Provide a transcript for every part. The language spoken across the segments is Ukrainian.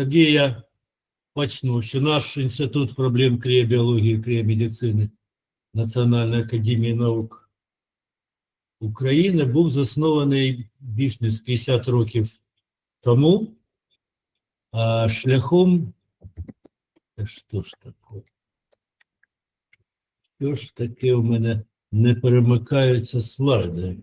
Тоді я почну, що наш інститут проблем криобіології криомедицини Національної академії наук України був заснований більш ніж 50 років тому, а шляхом що ж таке? Що ж таке у мене не перемикаються слайди?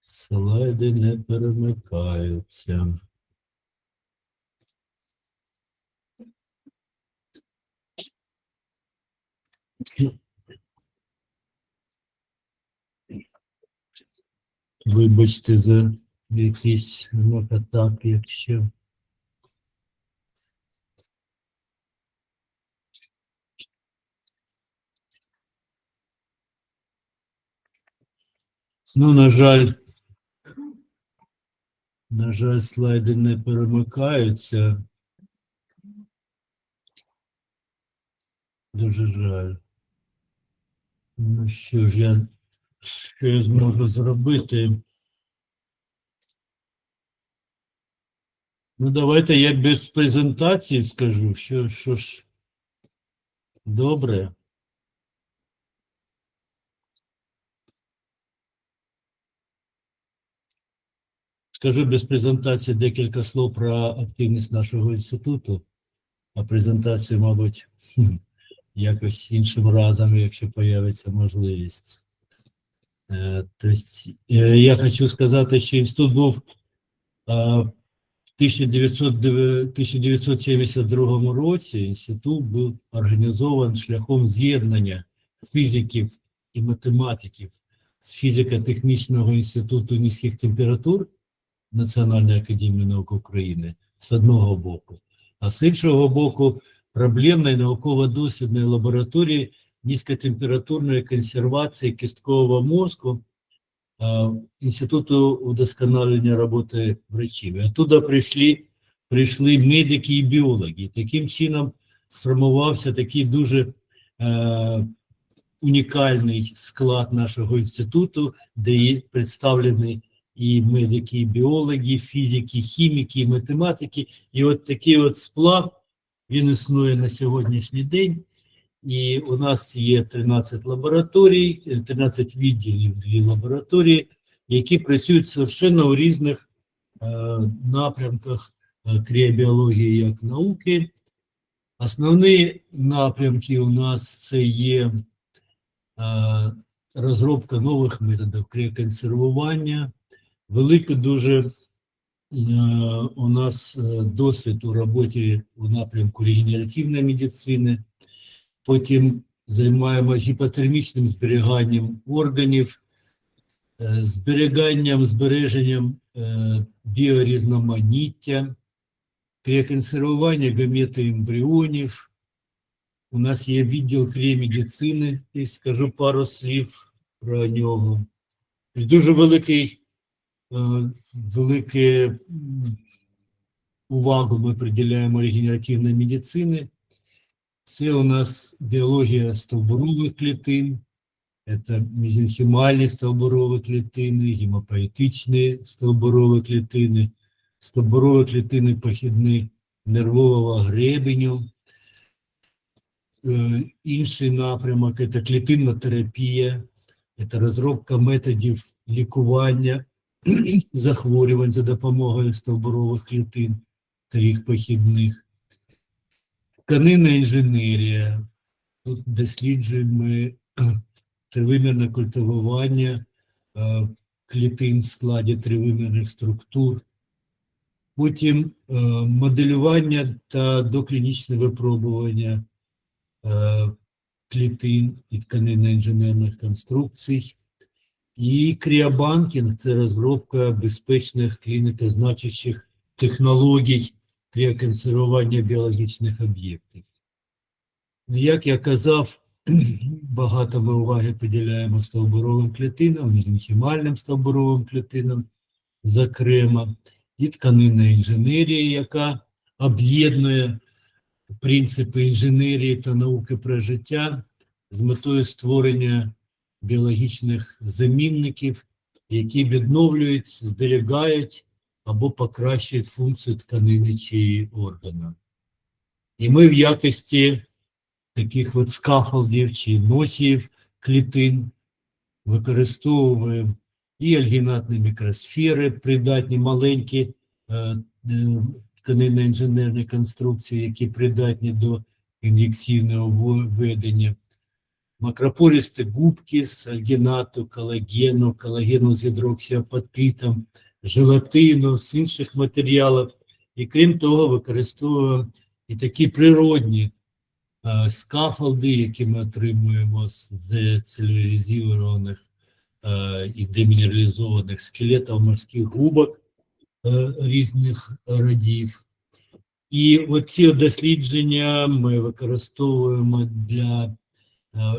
Слайди не перемикаються. Вибачте за якийсь мототак, якщо. Ну, на жаль, на жаль, слайди не перемикаються. Дуже жаль. Ну що ж я, що я зможу зробити? Ну, давайте я без презентації скажу, що, що ж добре. Скажу без презентації декілька слов про активність нашого інституту, а презентацію, мабуть, якось іншим разом, якщо появиться можливість. Тобто, я хочу сказати, що інститут був в 1972 році інститут був організований шляхом з'єднання фізиків і математиків з фізико-технічного інституту низьких температур Національної академії наук України з одного боку, а з іншого боку, проблемної науково-дослідної лабораторії низькотемпературної консервації кісткового мозку Інституту удосконалення роботи врачів. І оттуда прийшли, прийшли медики і біологи. Таким чином сформувався такий дуже е, унікальний склад нашого інституту, де є представлені і медики, і біологи, фізики, хіміки, і математики. І от такий от сплав, він існує на сьогоднішній день. І у нас є 13 лабораторій, 13 відділів, дві лабораторії, які працюють совершенно у різних е, напрямках е, кріобіології як науки. Основні напрямки у нас це є е, розробка нових методів кріоконсервування, велика дуже е, у нас е, досвід у роботі у напрямку регенеративної медицини. Потім займаємося гіпотермічним зберіганням органів, е, зберіганням, збереженням біорізноманіття, кріоконсервування гамети ембріонів. У нас є відділ кріомедицини, і скажу пару слів про нього. Дуже великий, велике увагу ми приділяємо регенеративній медицині. Це у нас біологія стовбурових клітин, це мезенхімальні стовбурові клітини, гемопоетичні стовбурові клітини, стовбурові клітини похідні нервового гребеню. Е, Інший напрямок це клітинна терапія, це розробка методів лікування захворювань за допомогою стовбурових клітин та їх похідних. Тканинна інженерія. Тут досліджуємо ми тривимірне культивування е, клітин в складі тривимірних структур. Потім е, моделювання та доклінічне випробування е, клітин і тканинно-інженерних конструкцій. І кріобанкінг – це розробка безпечних клінікозначущих технологій для консервування біологічних об'єктів. Ну, Як я казав, багато ми уваги поділяємо стовбуровим клітинам, мезенхімальним стовбуровим клітинам, зокрема, і тканинна інженерія, яка об'єднує принципи інженерії та науки про життя з метою створення біологічних замінників, які відновлюють, зберігають або покращують функцію тканини чи органа. І ми в якості таких от скафолдів чи носіїв клітин використовуємо і альгінатні мікросфери, придатні маленькі е, е, тканинно-інженерні конструкції, які придатні до ін'єкційного введення, макропористі губки з альгінату, колагену, колагену з гідроксіапатитом, желатину, з інших матеріалів. І крім того, використовуємо і такі природні е, скафолди, які ми отримуємо з децелюлізованих е, і демінералізованих скелетів морських губок е, різних родів. І оці дослідження ми використовуємо для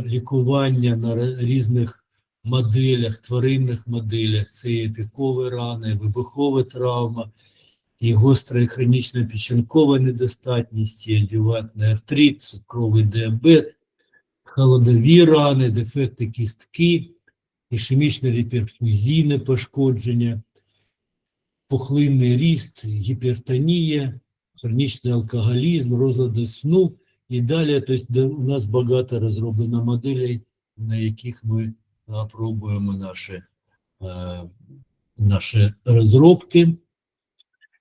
лікування на різних моделях, тваринних моделях. Це і епікові рани, вибухова травма, і гостра і хронічна печінкова недостатність, і адювантний артрит, цукровий діабет, холодові рани, дефекти кістки, ішемічне реперфузійне пошкодження, пухлинний ріст, гіпертонія, хронічний алкоголізм, розлади сну і далі. Тобто у нас багато розроблено моделей, на яких ми а, пробуємо наші, е, наші розробки.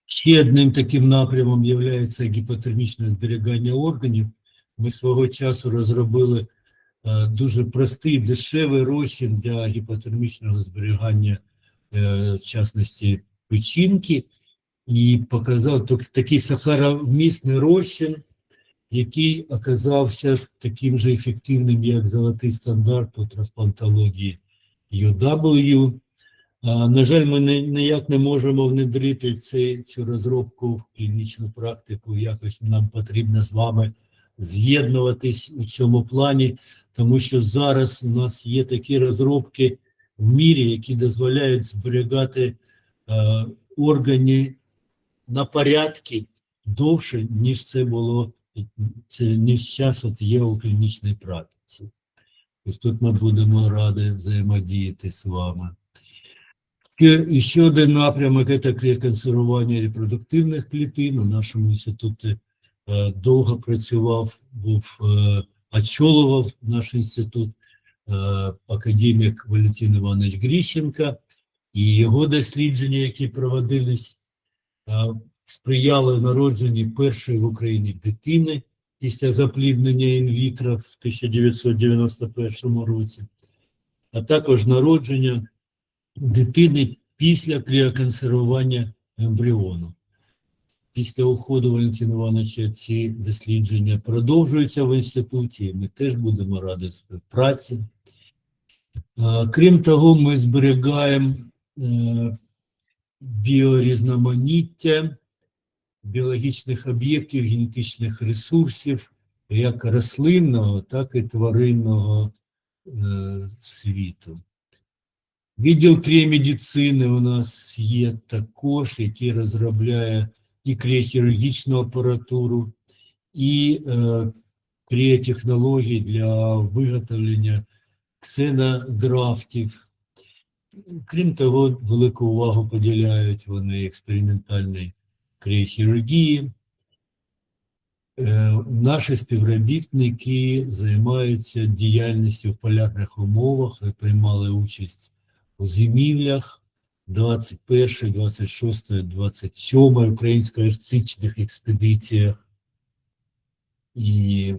Ще одним таким напрямом є гіпотермічне зберігання органів. Ми свого часу розробили е, дуже простий, дешевий розчин для гіпотермічного зберігання, е, в частності печінки, і показав такий сахаровмісний розчин, який оказався таким же ефективним, як золотий стандарт у трансплантології UW. На жаль, ми ніяк не можемо внедрити цей, цю розробку в клінічну практику. Якось нам потрібно з вами з'єднуватись у цьому плані, тому що зараз у нас є такі розробки в мірі, які дозволяють зберігати е, органи на порядки довше, ніж це було, це ніж час от є у клінічній практиці. Ось тут ми будемо раді взаємодіяти з вами. І ще один напрямок – це консервування репродуктивних клітин. У нашому інституті е, довго працював, був, е, очолював наш інститут е, академік Валентин Іванович Гріщенко, і його дослідження, які проводились, сприяли народженні першої в Україні дитини після запліднення інвітро в 1991 році, а також народження дитини після кріоконсервування ембріону. Після уходу Валентина Івановича ці дослідження продовжуються в інституті, і ми теж будемо раді співпраці. Крім того, ми зберігаємо е, біорізноманіття біологічних об'єктів, генетичних ресурсів, як рослинного, так і тваринного е, світу. Відділ криомедицини у нас є також, який розробляє і кріохірургічну апаратуру, і е, кріотехнології для виготовлення ксенографтів. Крім того, велику увагу поділяють вони експериментальній кріохірургії. Е, Наші співробітники займаються діяльністю в полярних умовах і приймали участь у зимівлях 21, 26, 27 українсько-арктичних експедиціях. І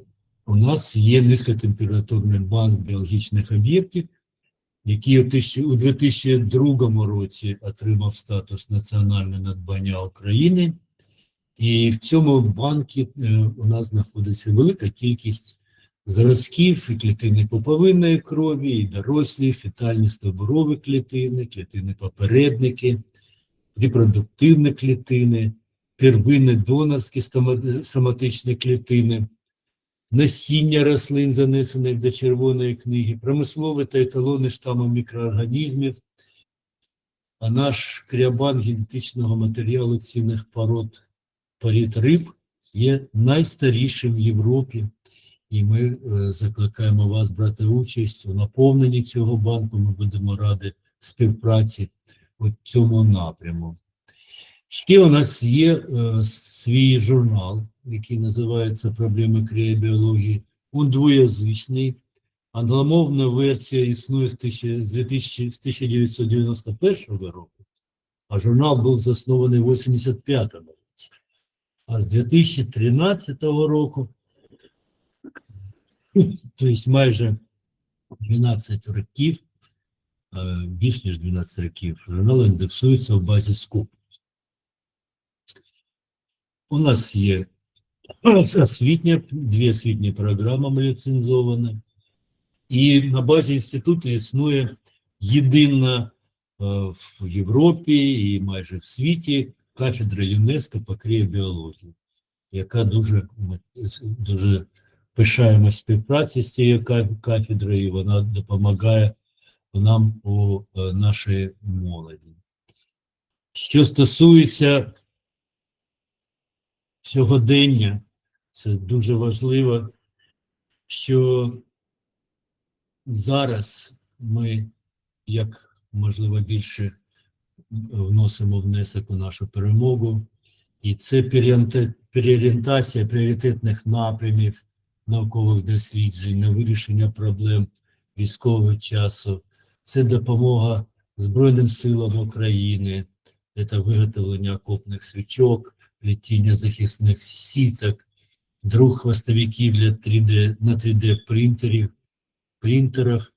у нас є низькотемпературний банк біологічних об'єктів, який у 2002 році отримав статус національне надбання України. І в цьому банку е, у нас знаходиться велика кількість зразків і клітини пуповинної крові, і дорослі, фетальні стовбурові клітини, клітини попередники, репродуктивні клітини, первинні донорські соматичні клітини, насіння рослин, занесених до Червоної книги, промислові та еталони штаму мікроорганізмів, а наш кріабан генетичного матеріалу цінних пород порід риб є найстарішим в Європі, і ми е, закликаємо вас брати участь у наповненні цього банку. Ми будемо раді співпраці у цьому напряму. Ще у нас є е, свій журнал, який називається Проблеми кріобіології. Він двоязичний. Англомовна версія існує з 1000 з 2000 з 1991 року, а журнал був заснований в 85 році. А з 2013 року, тобто майже 12 років, е, більш ніж 12 років, журнал індексується в базі Скоп. У нас є освітня, дві освітні програми ліцензовані, і на базі інституту існує єдина е, в Європі і майже в світі кафедра ЮНЕСКО по кріобіології, яка дуже, дуже пишаємо співпраці з цією кафедрою, і вона допомагає нам у е, нашій молоді. Що стосується сьогодення, це дуже важливо, що зараз ми, як можливо, більше вносимо внесок у нашу перемогу, і це переорієнта- переорієнтація пріоритетних напрямів наукових досліджень на вирішення проблем військового часу, це допомога Збройним силам України, це виготовлення окопних свічок, плетіння захисних сіток, друг хвостовиків для 3D, на 3D принтерів, принтерах,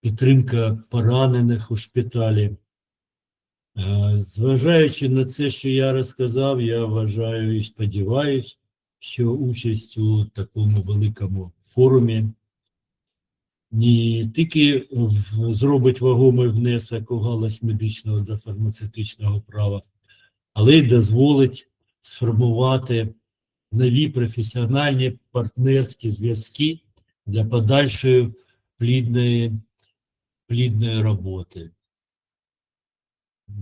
підтримка поранених у шпиталі. Е, Зважаючи на це, що я розказав, я вважаю і сподіваюся, що участь у такому великому форумі не тільки зробить вагомий внесок у галузь медичного та фармацевтичного права, але й дозволить сформувати нові професіональні партнерські зв'язки для подальшої плідної, плідної роботи.